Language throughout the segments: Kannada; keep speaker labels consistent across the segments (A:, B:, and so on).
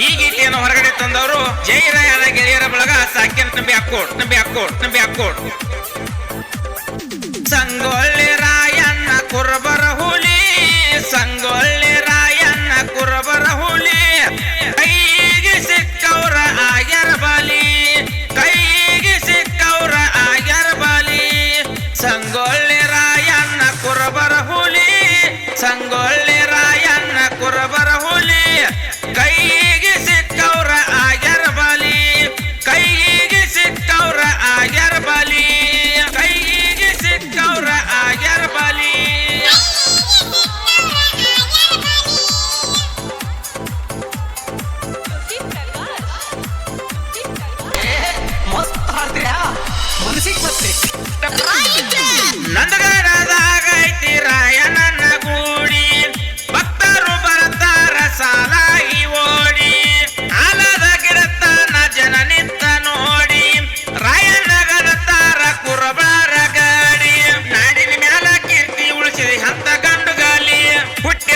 A: ಈ ಗೀತೆಯನ್ನು ಹೊರಗಡೆ ತಂದವರು ಜಯರಾಯನ ಗೆಳೆಯರ ಬಳಗ ಸಾಕ್ಯ ನಂಬಿ ಹಾಕೋಟ್ ನಂಬಿ ಹಾಕೋಟ್ ನಂಬಿ ಹಾಕೋಟ್ ಸಂಗೊಳ್ಳಿ ರಾಯಣ್ಣ ಕುರಬರ ಹುಲಿ, ಸಂಗೊಳ್ಳಿ ರಾಯಣ್ಣ ಕುರಬರ ಹುಲಿ. ಕೈಗೆ ಸಿಕ್ಕವ್ರ ಆಗ್ಯಾರ ಬಾಲಿ, ಕೈಗೆ ಸಿಕ್ಕವ್ರ ಆಗ್ಯಾರ ಬಾಲಿ. ಸಂಗೊಳ್ಳಿ ರಾಯಣ್ಣ ಕುರಬರ ಹುಲಿ, ಸಂಗೊಳ್ಳಿ ರಾಯಣ್ಣ ಕುರಬರ ಹುಲಿ. ಕೈಗೆ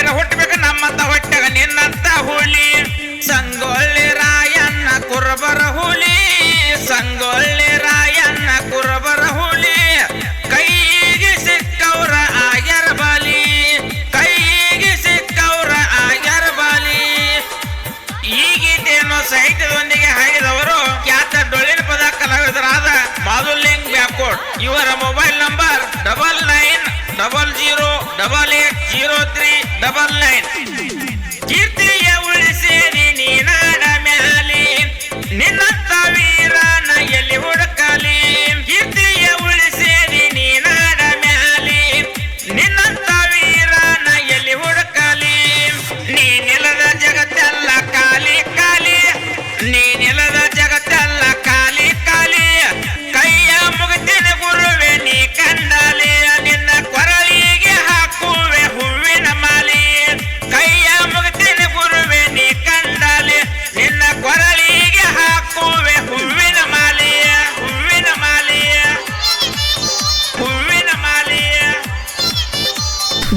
A: ಹುಟ್ಟಬೇಕು ನಮ್ಮಂತ ಹೊಟ್ಟೆಗ ನಿನ್ನಂತ ಹುಲಿ Sangolli double eight zero three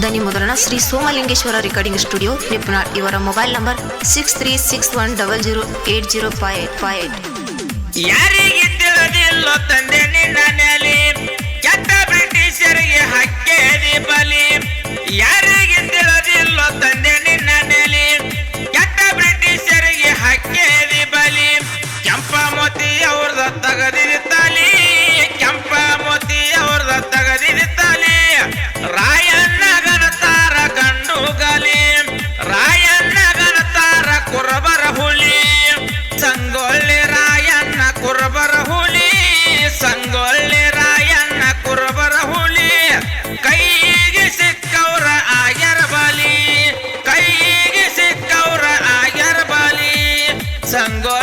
B: ದನಿ ಮುದ್ರಣ ಶ್ರೀ ಸೋಮಲಿಂಗೇಶ್ವರ ರೆಕಾರ್ಡಿಂಗ್ ಸ್ಟುಡಿಯೋ ನಿಪ್ನಾಳ್. ಇವರ mobile number six three six one double zero eight zero five eight five eight
A: ಯಾರಿಗೆ ತಿಳಿದಿಲ್ಲೋ ತಂದೆ ನಿನ್ನ ನೆಲೆ ಕೆಟ್ಟ ಬ್ರಿಟಿಷರಿಗೆ ಹಕ್ಕೇದಿ ಬಲಿ. ಹುಲಿ. ಸಂಗೊಳ್ಳಿ ರಾಯಣ್ಣ ಕುರಬರ ಹುಲಿ. ಸಂಗೊಳ್ಳಿ ರಾಯಣ್ಣ ಕುರಬರ ಹುಲಿ. ಕೈಗೆ ಸಿಕ್ಕವ್ರ ಆಗ್ಯರ ಬಲಿ. ಕೈಗೆ ಸಿಕ್ಕವ್ರ ಆಗ್ಯರ ಬಲಿ. ಸಂಗೋ